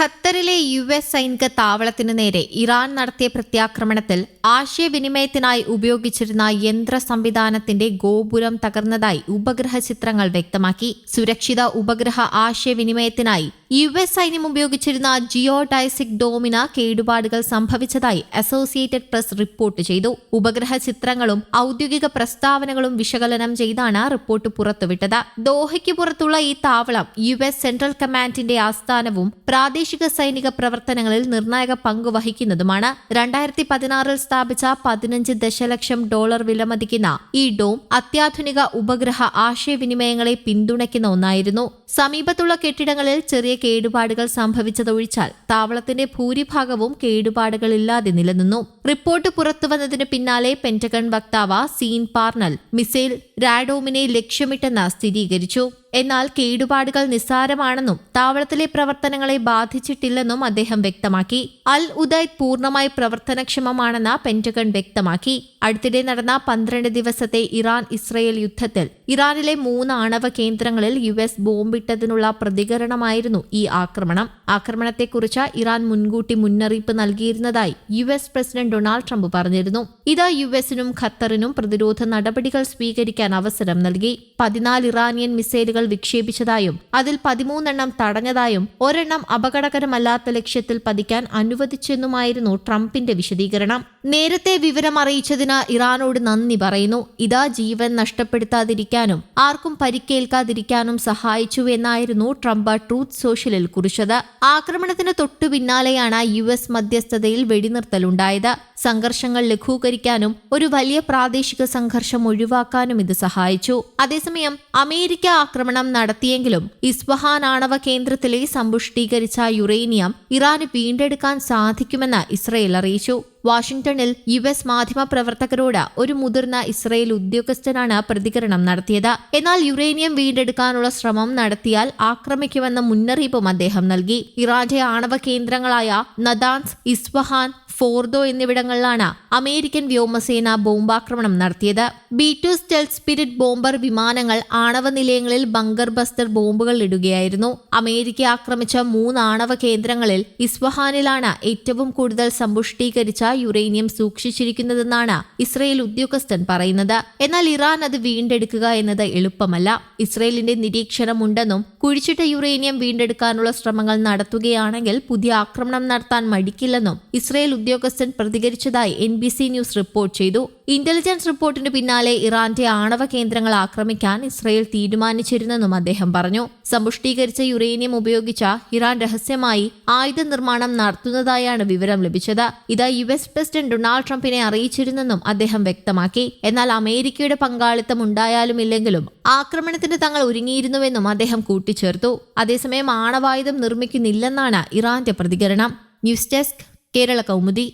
ഖത്തറിലെ U S സൈനിക താവളത്തിനു നേരെ ഇറാൻ നടത്തിയ പ്രത്യാക്രമണത്തിൽ ആശയവിനിമയത്തിനായി ഉപയോഗിച്ചിരുന്ന യന്ത്ര സംവിധാനത്തിന്റെ ഗോപുരം തകർന്നതായി ഉപഗ്രഹ ചിത്രങ്ങൾ വ്യക്തമാക്കി. സുരക്ഷിത ഉപഗ്രഹ ആശയവിനിമയത്തിനായി യു എസ് സൈന്യം ഉപയോഗിച്ചിരുന്ന ജിയോഡൈസിക് ഡോമിന കേടുപാടുകൾ സംഭവിച്ചതായി അസോസിയേറ്റഡ് പ്രസ് റിപ്പോർട്ട് ചെയ്തു. ഉപഗ്രഹ ചിത്രങ്ങളും ഔദ്യോഗിക പ്രസ്താവനകളും വിശകലനം ചെയ്താണ് റിപ്പോർട്ട് പുറത്തുവിട്ടത്. ദോഹയ്ക്ക് പുറത്തുള്ള ഈ താവളം യു എസ് സെൻട്രൽ കമാൻഡിന്റെ ആസ്ഥാനവും പ്രാദേശിക സൈനിക പ്രവർത്തനങ്ങളിൽ നിർണായക പങ്ക് വഹിക്കുന്നതുമാണ്. രണ്ടായിരത്തി പതിനാറിൽ സ്ഥാപിച്ച പതിനഞ്ച് ദശലക്ഷം ഡോളർ വിലമതിക്കുന്ന ഈ ഡോം അത്യാധുനിക ഉപഗ്രഹ ആശയവിനിമയങ്ങളെ പിന്തുണയ്ക്കുന്ന ഒന്നായിരുന്നു. സമീപത്തുള്ള കെട്ടിടങ്ങളിൽ ചെറിയ കേടുപാടുകൾ സംഭവിച്ചതൊഴിച്ചാൽ താവളത്തിന്റെ ഭൂരിഭാഗവും കേടുപാടുകളില്ലാതെ നിലനിന്നു. റിപ്പോർട്ട് പുറത്തുവന്നതിന് പിന്നാലെ പെന്റഗൺ വക്താവ് സീൻ പാർണൽ മിസൈൽ രാഡോമിനെ ലക്ഷ്യമിട്ടെന്ന് സ്ഥിരീകരിച്ചു. എന്നാൽ കേടുപാടുകൾ നിസ്സാരമാണെന്നും താവളത്തിലെ പ്രവർത്തനങ്ങളെ ബാധിച്ചിട്ടില്ലെന്നും അദ്ദേഹം വ്യക്തമാക്കി. അൽ ഉദൈദ് പൂർണമായി പ്രവർത്തനക്ഷമമാണെന്ന് പെന്റഗൺ വ്യക്തമാക്കി. അടുത്തിടെ നടന്ന പന്ത്രണ്ട് ദിവസത്തെ ഇറാൻ ഇസ്രയേൽ യുദ്ധത്തിൽ ഇറാനിലെ മൂന്ന് ആണവ കേന്ദ്രങ്ങളിൽ യു എസ് ബോംബിട്ടതിനുള്ള പ്രതികരണമായിരുന്നു ഈ ആക്രമണം. ആക്രമണത്തെക്കുറിച്ച് ഇറാൻ മുൻകൂട്ടി മുന്നറിയിപ്പ് നൽകിയിരുന്നതായി U S president Donald Trump പറഞ്ഞിരുന്നു. ഇത് യു എസിനും ഖത്തറിനും പ്രതിരോധ നടപടികൾ സ്വീകരിക്കാൻ അവസരം നൽകി പതിനാല് ഇറാനിയൻ മിസൈലുകൾ വിക്ഷേപിച്ചതായും അതിൽ പതിമൂന്നെണ്ണം തടഞ്ഞതായും ഒരെണ്ണം അപകടകരമല്ലാത്ത ലക്ഷ്യത്തിൽ പതിക്കാൻ അനുവദിച്ചെന്നുമായിരുന്നു ട്രംപിന്റെ വിശദീകരണം. നേരത്തെ വിവരം അറിയിച്ചതിന് ഇറാനോട് നന്ദി പറയുന്നു. ഇതാ ജീവൻ നഷ്ടപ്പെടുത്താതിരിക്കാനും ആർക്കും പരിക്കേൽക്കാതിരിക്കാനും സഹായിച്ചു എന്നായിരുന്നു ട്രംപ് ട്രൂത്ത് സോഷ്യലിൽ കുറിച്ചത്. ആക്രമണത്തിന് തൊട്ടു പിന്നാലെയാണ് യു എസ് മധ്യസ്ഥതയിൽ വെടിനിർത്തലുണ്ടായത്. സംഘർഷങ്ങൾ ലഘൂകരിക്കാനും ഒരു വലിയ പ്രാദേശിക സംഘർഷം ഒഴിവാക്കാനും ഇത് സഹായിച്ചു. അതേസമയം അമേരിക്ക ആക്രമണം നടത്തിയെങ്കിലും ഇസ്ബഹാൻ ആണവ കേന്ദ്രത്തിലെ സമ്പുഷ്ടീകരിച്ച യുറേനിയം ഇറാന് വീണ്ടെടുക്കാൻ സാധിക്കുമെന്ന് ഇസ്രയേൽ അറിയിച്ചു. വാഷിംഗ്ടണിൽ യു എസ് മാധ്യമ പ്രവർത്തകരോട് ഒരു മുതിർന്ന ഇസ്രയേൽ ഉദ്യോഗസ്ഥനാണ് പ്രതികരണം നടത്തിയത്. എന്നാൽ യുറേനിയം വീണ്ടെടുക്കാനുള്ള ശ്രമം നടത്തിയാൽ ആക്രമിക്കുമെന്ന മുന്നറിയിപ്പും അദ്ദേഹം നൽകി. ഇറാന്റെ ആണവ കേന്ദ്രങ്ങളായ നദാൻസ് ഇസ്വഹാൻ ഫോർദോ എന്നിവിടങ്ങളിലാണ് അമേരിക്കൻ വ്യോമസേന ബോംബാക്രമണം നടത്തിയത്. B two stealth spirit bomber വിമാനങ്ങൾ ആണവ നിലയങ്ങളിൽ ബങ്കർ ബസ്റ്റർ ബോംബുകൾ ഇടുകയായിരുന്നു. അമേരിക്ക ആക്രമിച്ച മൂന്ന് ആണവ കേന്ദ്രങ്ങളിൽ ഇസ്വഹാനിലാണ് ഏറ്റവും കൂടുതൽ സമ്പുഷ്ടീകരിച്ച യുറേനിയം സൂക്ഷിച്ചിരിക്കുന്നതെന്നാണ് ഇസ്രയേൽ ഉദ്യോഗസ്ഥൻ പറയുന്നത്. എന്നാൽ ഇറാൻ അത് വീണ്ടെടുക്കുക എന്നത് എളുപ്പമല്ല. ഇസ്രയേലിന്റെ നിരീക്ഷണമുണ്ടെന്നും കുഴിച്ചിട്ട യുറേനിയം വീണ്ടെടുക്കാനുള്ള ശ്രമങ്ങൾ നടത്തുകയാണെങ്കിൽ പുതിയ ആക്രമണം നടത്താൻ മടിക്കില്ലെന്നും ഇസ്രയേൽ ഉദ്യോഗസ്ഥൻ പ്രതികരിച്ചതായി N B C news report ചെയ്തു. ഇന്റലിജൻസ് റിപ്പോർട്ടിന് പിന്നാലെ ഇറാന്റെ ആണവ കേന്ദ്രങ്ങൾ ആക്രമിക്കാൻ ഇസ്രയേൽ തീരുമാനിച്ചിരുന്നെന്നും അദ്ദേഹം പറഞ്ഞു. സമ്പുഷ്ടീകരിച്ച യുറേനിയം ഉപയോഗിച്ച ഇറാൻ രഹസ്യമായി ആയുധ നിർമ്മാണം നടത്തുന്നതായാണ് വിവരം ലഭിച്ചത്. ഇത് യു എസ് പ്രസിഡന്റ് ഡൊണാൾഡ് ട്രംപിനെ അറിയിച്ചിരുന്നെന്നും അദ്ദേഹം വ്യക്തമാക്കി. എന്നാൽ അമേരിക്കയുടെ പങ്കാളിത്തം ഉണ്ടായാലും ഇല്ലെങ്കിലും ആക്രമണത്തിന് തങ്ങൾ ഒരുങ്ങിയിരുന്നുവെന്നും അദ്ദേഹം കൂട്ടിച്ചേർത്തു. അതേസമയം ആണവായുധം നിർമ്മിക്കുന്നില്ലെന്നാണ് ഇറാന്റെ പ്രതികരണം. News desk Kerala Kaumudi